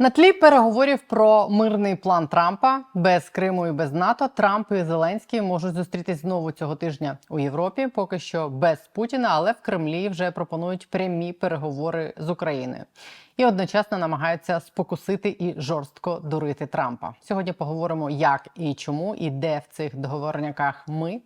На тлі переговорів про мирний план Трампа без Криму і без НАТО Трамп і Зеленський можуть зустрітись знову цього тижня у Європі. Поки що без Путіна, але в Кремлі вже пропонують прямі переговори з Україною і одночасно намагаються спокусити і жорстко дурити Трампа. Сьогодні поговоримо, як і чому, і де в цих договорняках ми.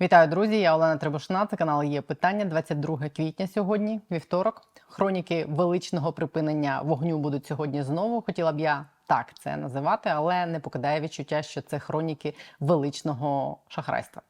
Вітаю, друзі! Я Олена Требушна. Це канал є питання. 22 квітня сьогодні, вівторок. Хроніки величного припинення вогню будуть сьогодні знову. Хотіла б я так це називати, але не покидає відчуття, що це хроніки величного шахрайства.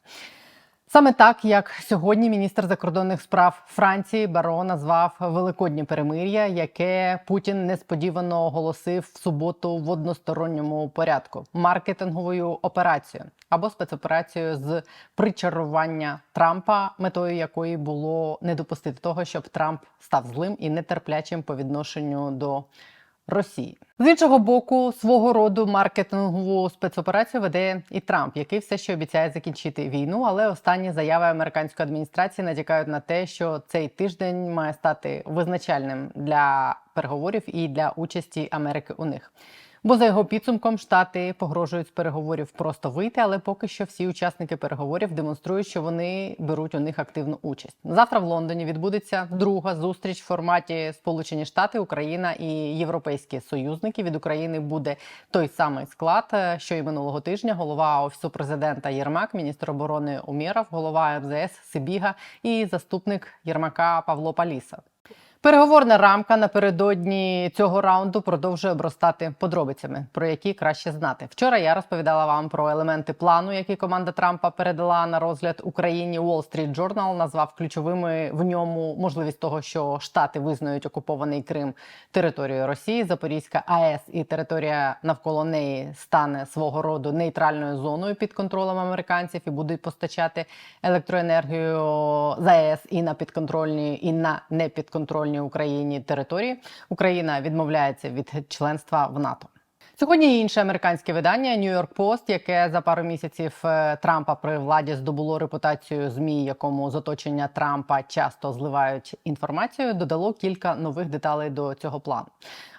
Саме так, як сьогодні міністр закордонних справ Франції Баро назвав великоднє перемир'я, яке Путін несподівано оголосив в суботу в односторонньому порядку маркетинговою операцією або спецоперацією з причарування Трампа, метою якої було не допустити того, щоб Трамп став злим і нетерплячим по відношенню до Росії з іншого боку, свого роду маркетингову спецоперацію веде і Трамп, який все ще обіцяє закінчити війну. Але останні заяви американської адміністрації натякають на те, що цей тиждень має стати визначальним для переговорів і для участі Америки у них. Бо за його підсумком штати погрожують з переговорів просто вийти, але поки що всі учасники переговорів демонструють, що вони беруть у них активну участь. Завтра в Лондоні відбудеться друга зустріч в форматі Сполучені Штати, Україна і Європейські союзники. Від України буде той самий склад, е, що і минулого тижня. Голова офісу президента Єрмак, міністр оборони Умєров, голова МЗС Сибіга і заступник Єрмака Павло Паліса. Переговорна рамка напередодні цього раунду продовжує обростати подробицями, про які краще знати. Вчора я розповідала вам про елементи плану, які команда Трампа передала на розгляд Україні. Wall Street Journal назвав ключовими в ньому можливість того, що Штати визнають окупований Крим територією Росії, Запорізька АЕС і територія навколо неї стане свого роду нейтральною зоною під контролем американців і будуть постачати електроенергію з АЕС і на підконтрольні, і на непідконтрольні Україні території. Україна відмовляється від членства в НАТО. Сьогодні інше американське видання York Post, яке за пару місяців е, Трампа при владі здобуло репутацію змі, якому з оточення Трампа часто зливають інформацію, додало кілька нових деталей до цього плану.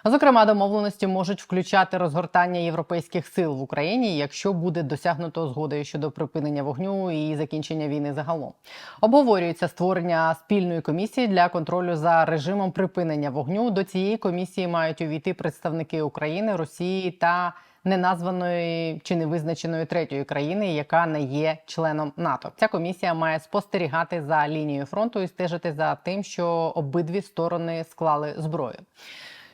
Зокрема, домовленості можуть включати розгортання європейських сил в Україні, якщо буде досягнуто згоди щодо припинення вогню і закінчення війни загалом. Обговорюється створення спільної комісії для контролю за режимом припинення вогню. До цієї комісії мають увійти представники України, Росії та неназваної чи невизначеної третьої країни, яка не є членом НАТО. Ця комісія має спостерігати за лінією фронту і стежити за тим, що обидві сторони склали зброю.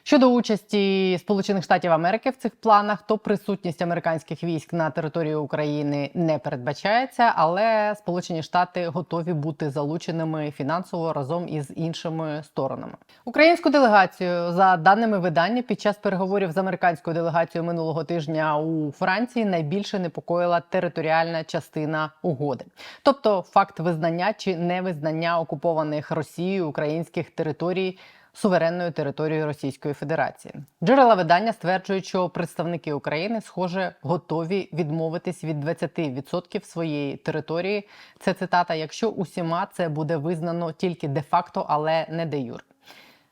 Щодо участі Сполучених Штатів Америки в цих планах, то присутність американських військ на території України не передбачається, але Сполучені Штати готові бути залученими фінансово разом із іншими сторонами. Українську делегацію за даними видання під час переговорів з американською делегацією минулого тижня у Франції найбільше непокоїла територіальна частина угоди, тобто факт визнання чи невизнання окупованих Росією українських територій суверенною територією Російської Федерації. Джерела видання стверджують, що представники України, схоже, готові відмовитись від 20% своєї території. Це цитата. Якщо усіма це буде визнано тільки де-факто, але не де юр.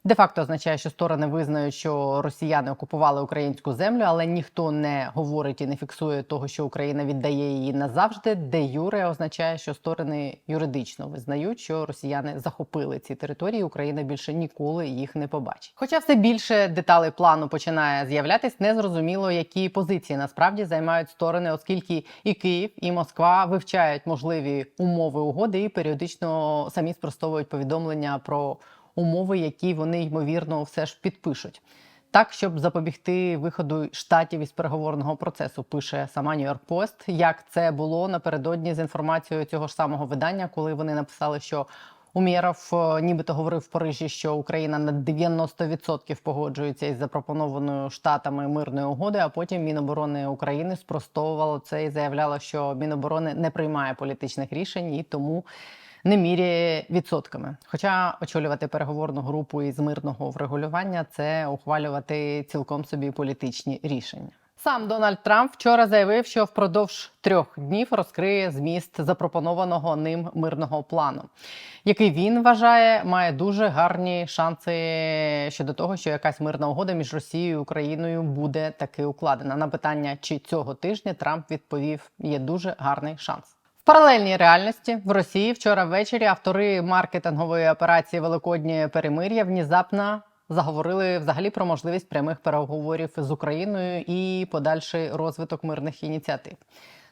Де-факто означає, що сторони визнають, що росіяни окупували українську землю, але ніхто не говорить і не фіксує того, що Україна віддає її назавжди. Де юре означає, що сторони юридично визнають, що росіяни захопили ці території. Україна більше ніколи їх не побачить. Хоча все більше деталей плану починає з'являтись, незрозуміло, які позиції насправді займають сторони, оскільки і Київ, і Москва вивчають можливі умови угоди і періодично самі спростовують повідомлення про умови, які вони ймовірно все ж підпишуть. Так, щоб запобігти виходу штатів із переговорного процесу, пише сама York Post, як це було напередодні з інформацією цього ж самого видання, коли вони написали, що Умєров нібито говорив в Парижі, що Україна на 90% погоджується із запропонованою штатами мирної угоди. А потім Міноборони України спростовувало це і заявляло, що Міноборони не приймає політичних рішень і тому не міряє відсотками. Хоча очолювати переговорну групу із мирного врегулювання це ухвалювати цілком собі політичні рішення. Сам Дональд Трамп вчора заявив, що впродовж трьох днів розкриє зміст запропонованого ним мирного плану, який він вважає має дуже гарні шанси щодо того, що якась мирна угода між Росією і Україною буде таки укладена. На питання, чи цього тижня Трамп відповів: є дуже гарний шанс. Паралельній реальності в Росії вчора ввечері автори маркетингової операції Великоднє перемир'я внезапно заговорили взагалі про можливість прямих переговорів з Україною і подальший розвиток мирних ініціатив.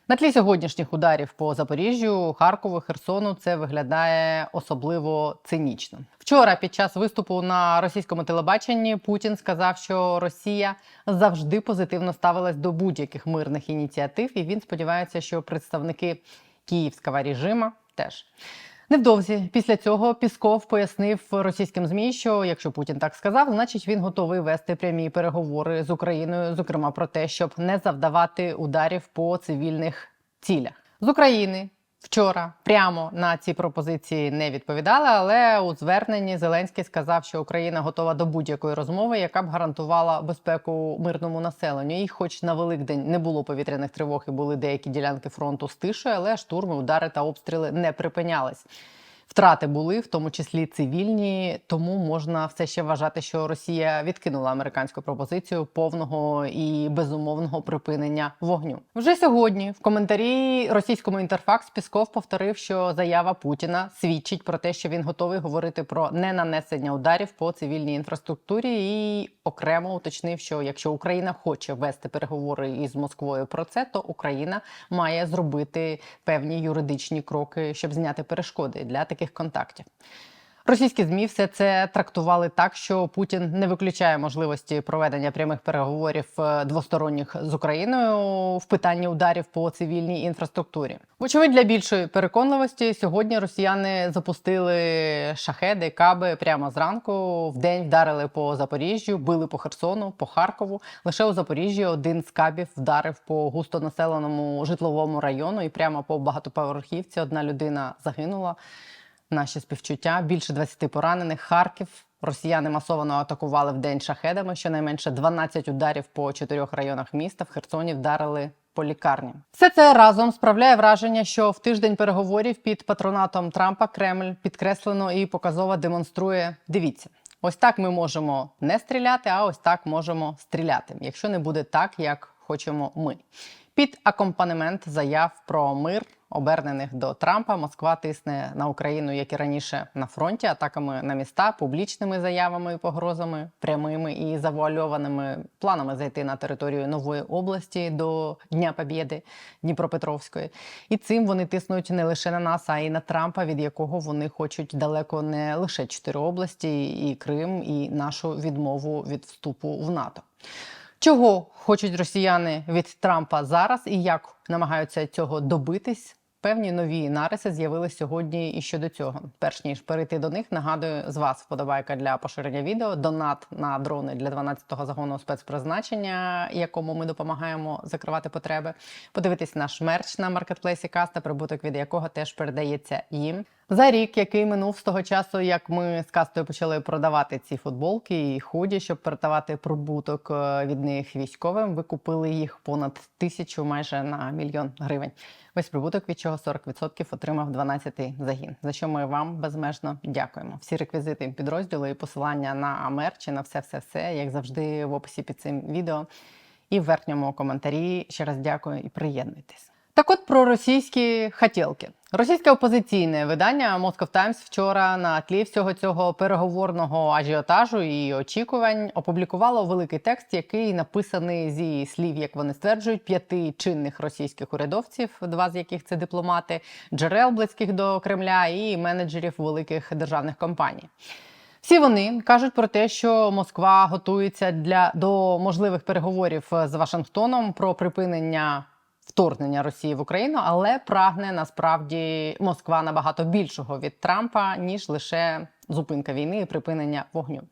На тлі сьогоднішніх ударів по Запоріжжю, Харкову, Херсону це виглядає особливо цинічно. Вчора, під час виступу на російському телебаченні, Путін сказав, що Росія завжди позитивно ставилась до будь-яких мирних ініціатив, і він сподівається, що представники київського режиму теж. Невдовзі після цього Пісков пояснив російським змі, що якщо Путін так сказав, значить він готовий вести прямі переговори з Україною, зокрема про те, щоб не завдавати ударів по цивільних цілях з України. Вчора прямо на ці пропозиції не відповідали, але у зверненні Зеленський сказав, що Україна готова до будь-якої розмови, яка б гарантувала безпеку мирному населенню. І, хоч на Великдень не було повітряних тривог і були деякі ділянки фронту з тишою, але штурми, удари та обстріли не припинялись. Втрати були, в тому числі цивільні, тому можна все ще вважати, що Росія відкинула американську пропозицію повного і безумовного припинення вогню. Вже сьогодні в коментарі російському інтерфакс Пісков повторив, що заява Путіна свідчить про те, що він готовий говорити про ненанесення ударів по цивільній інфраструктурі, і окремо уточнив, що якщо Україна хоче вести переговори із Москвою про це, то Україна має зробити певні юридичні кроки, щоб зняти перешкоди для таких контактів. Російські змі все це трактували так, що Путін не виключає можливості проведення прямих переговорів е, двосторонніх з Україною в питанні ударів по цивільній інфраструктурі. Вочевидь, для більшої переконливості сьогодні росіяни запустили шахеди, каби прямо зранку. В день вдарили по Запоріжжю, били по Херсону, по Харкову. Лише у Запоріжжі один з кабів вдарив по густонаселеному житловому району, і прямо по багатоповерхівці одна людина загинула наші співчуття. Більше 20 поранених. Харків. Росіяни масово атакували в день шахедами. Щонайменше 12 ударів по чотирьох районах міста. В Херсоні вдарили по лікарні. Все це разом справляє враження, що в тиждень переговорів під патронатом Трампа Кремль підкреслено і показово демонструє. Дивіться, ось так ми можемо не стріляти, а ось так можемо стріляти, якщо не буде так, як хочемо ми. Під акомпанемент заяв про мир, обернених до Трампа, Москва тисне на Україну, як і раніше, на фронті, атаками на міста, публічними заявами погрозами, прямими і завуальованими планами зайти на територію нової області до Дня Побєди Дніпропетровської. І цим вони тиснуть не лише на нас, а й на Трампа, від якого вони хочуть далеко не лише чотири області, і Крим, і нашу відмову від вступу в НАТО. Чого хочуть росіяни від Трампа зараз і як намагаються цього добитись? Певні нові нариси з'явились сьогодні і щодо цього. Перш ніж перейти до них, нагадую з вас вподобайка для поширення відео, донат на дрони для 12-го загону спецпризначення, якому ми допомагаємо закривати потреби. Подивитись наш мерч на маркетплейсі Каста, прибуток від якого теж передається їм. За рік, який минув з того часу, як ми з кастою почали продавати ці футболки і худі, щоб передавати прибуток е, від них військовим, ви купили їх понад тисячу, майже на мільйон гривень. Весь прибуток, від чого 40% отримав 12-й загін. За що ми вам безмежно дякуємо. Всі реквізити підрозділу і посилання на мерч і на все, все, все, як завжди, в описі під цим відео і в верхньому коментарі. Ще раз дякую і приєднуйтесь. Так от про російські хотілки. Російське опозиційне видання Moscow Times вчора на тлі всього цього переговорного ажіотажу і очікувань опублікувало великий текст, який написаний зі слів, як вони стверджують, п'яти чинних російських урядовців, два з яких це дипломати, джерел близьких до Кремля і менеджерів великих державних компаній. Всі вони кажуть про те, що Москва готується для до можливих переговорів з Вашингтоном про припинення вторгнення Росії в Україну, але прагне насправді Москва набагато більшого від Трампа ніж лише зупинка війни і припинення вогню.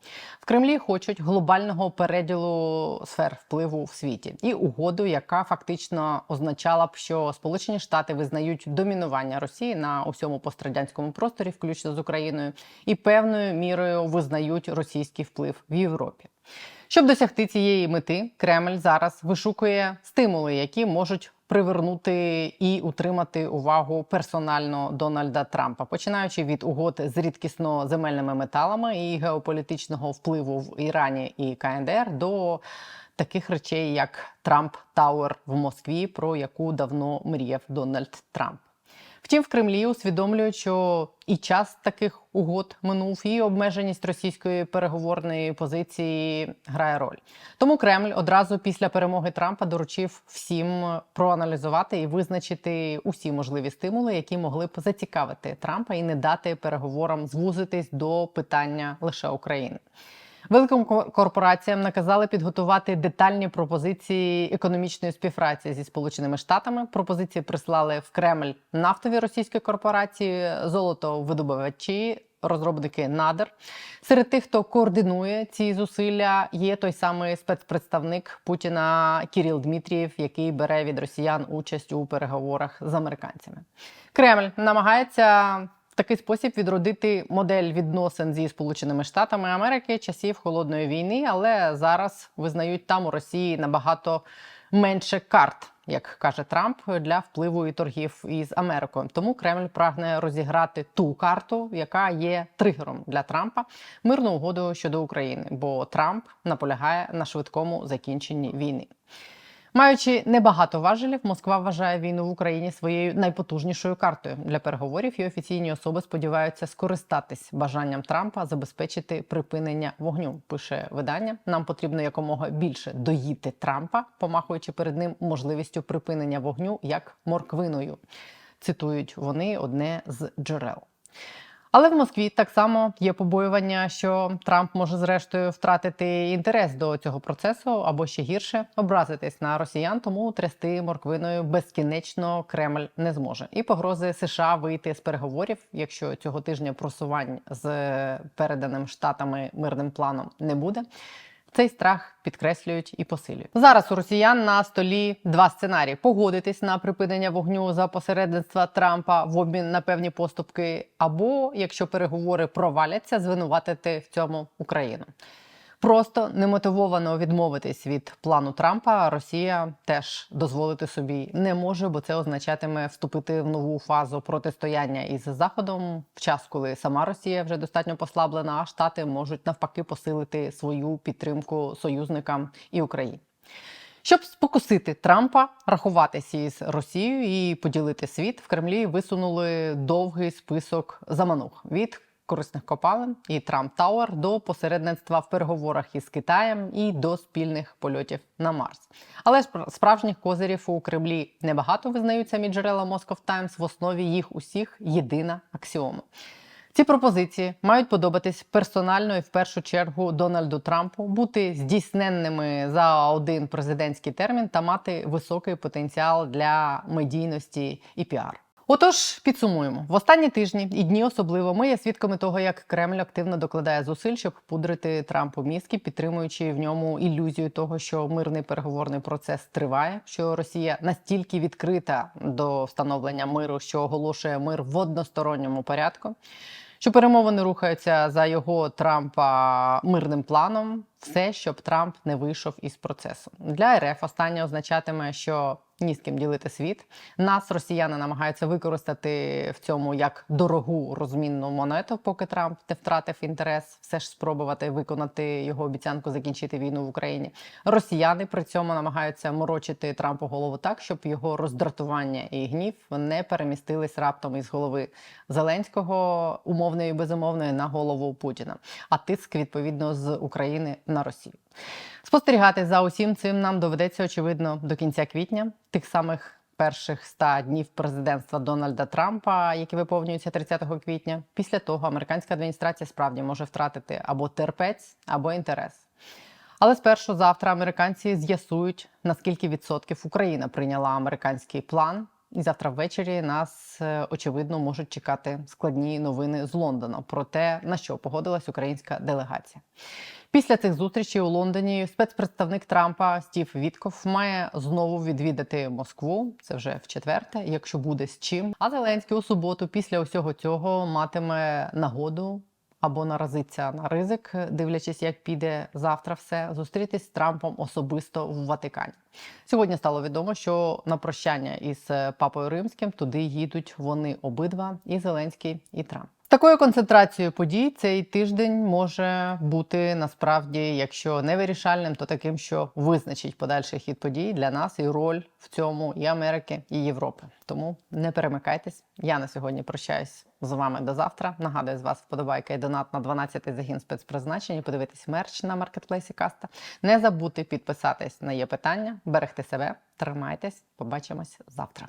В Кремлі хочуть глобального переділу сфер впливу в світі і угоду, яка фактично означала б, що Сполучені Штати визнають домінування Росії на усьому пострадянському просторі, включно з Україною, і певною мірою визнають російський вплив в Європі. Щоб досягти цієї мети, Кремль зараз вишукує стимули, які можуть привернути і утримати увагу персонально Дональда Трампа, починаючи від угод з рідкісно земельними металами і геополітичного впливу в Ірані і КНДР до таких речей, як Трамп Тауер в Москві, про яку давно мріяв Дональд Трамп. Втім, в Кремлі усвідомлюють, що і час таких угод минув, і обмеженість російської переговорної позиції грає роль. Тому Кремль одразу після перемоги Трампа доручив всім проаналізувати і визначити усі можливі стимули, які могли б зацікавити Трампа і не дати переговорам звузитись до питання лише України. Великим ко- корпораціям наказали підготувати детальні пропозиції економічної співпраці зі Сполученими Штатами. Пропозиції прислали в Кремль нафтові російські корпорації, золотовидобувачі, розробники надр. Серед тих, хто координує ці зусилля, є той самий спецпредставник Путіна Кіріл Дмитрієв, який бере від росіян участь у переговорах з американцями. Кремль намагається такий спосіб відродити модель відносин зі Сполученими Штатами Америки часів холодної війни, але зараз визнають там у Росії набагато менше карт, як каже Трамп, для впливу і торгів із Америкою. Тому Кремль прагне розіграти ту карту, яка є тригером для Трампа мирну угоду щодо України, бо Трамп наполягає на швидкому закінченні війни. Маючи небагато важелів, Москва вважає війну в Україні своєю найпотужнішою картою для переговорів, і офіційні особи сподіваються скористатись бажанням Трампа забезпечити припинення вогню. Пише видання. Нам потрібно якомога більше доїти Трампа, помахуючи перед ним можливістю припинення вогню як морквиною. Цитують вони одне з джерел. Але в Москві так само є побоювання, що Трамп може зрештою втратити інтерес до цього процесу або ще гірше образитись на росіян, тому трясти морквиною безкінечно Кремль не зможе. І погрози США вийти з переговорів, якщо цього тижня просувань з переданим штатами мирним планом не буде. Цей страх підкреслюють і посилюють. Зараз у росіян на столі два сценарії: погодитись на припинення вогню за посередництва Трампа в обмін на певні поступки, або якщо переговори проваляться, звинуватити в цьому Україну. Просто немотивовано відмовитись від плану Трампа. Росія теж дозволити собі не може, бо це означатиме вступити в нову фазу протистояння із Заходом в час, коли сама Росія вже достатньо послаблена, а Штати можуть навпаки посилити свою підтримку союзникам і Україні. Щоб спокусити Трампа, рахуватися із Росією і поділити світ, в Кремлі висунули довгий список заманух від корисних копалин і Трамп Тауер до посередництва в переговорах із Китаєм і до спільних польотів на Марс. Але спра- справжніх козирів у Кремлі небагато визнають самі джерела Moscow Times. В основі їх усіх єдина аксіома. Ці пропозиції мають подобатись персонально і в першу чергу Дональду Трампу, бути здійсненними за один президентський термін та мати високий потенціал для медійності і піар. Отож, підсумуємо в останні тижні і дні особливо ми є свідками того, як Кремль активно докладає зусиль, щоб пудрити Трампу мізки, підтримуючи в ньому ілюзію того, що мирний переговорний процес триває, що Росія настільки відкрита до встановлення миру, що оголошує мир в односторонньому порядку. Що перемовини рухаються за його Трампа мирним планом, все, щоб Трамп не вийшов із процесу. Для РФ останнє означатиме, що ні з ким ділити світ. Нас росіяни намагаються використати в цьому як дорогу розмінну монету, поки Трамп не втратив інтерес, все ж спробувати виконати його обіцянку закінчити війну в Україні. Росіяни при цьому намагаються морочити Трампу голову так, щоб його роздратування і гнів не перемістились раптом із голови Зеленського умовної і безумовної на голову Путіна. А тиск відповідно з України на Росію. Спостерігати за усім цим нам доведеться очевидно до кінця квітня, тих самих перших 100 днів президентства Дональда Трампа, які виповнюються 30 квітня. Після того американська адміністрація справді може втратити або терпець, або інтерес. Але спершу завтра американці з'ясують, наскільки відсотків Україна прийняла американський план. І завтра ввечері нас е, очевидно можуть чекати складні новини з Лондона про те, на що погодилась українська делегація. Після цих зустрічей у Лондоні спецпредставник Трампа Стів Вітков має знову відвідати Москву. Це вже в четверте, якщо буде з чим. А Зеленський у суботу, після усього цього, матиме нагоду або наразиться на ризик, дивлячись, як піде завтра все, зустрітись з Трампом особисто в Ватикані. Сьогодні стало відомо, що на прощання із е, папою римським туди їдуть вони обидва, і Зеленський, і Трамп. Такою концентрацією подій цей тиждень може бути насправді, якщо не вирішальним, то таким, що визначить подальший хід подій для нас і роль в цьому і Америки, і Європи. Тому не перемикайтесь. Я на сьогодні прощаюсь з вами до завтра. Нагадую, з вас вподобайка і донат на 12-й загін спецпризначення. Подивитись мерч на маркетплейсі Каста. Не забудьте підписатись на є питання, берегти себе, тримайтесь. Побачимось завтра.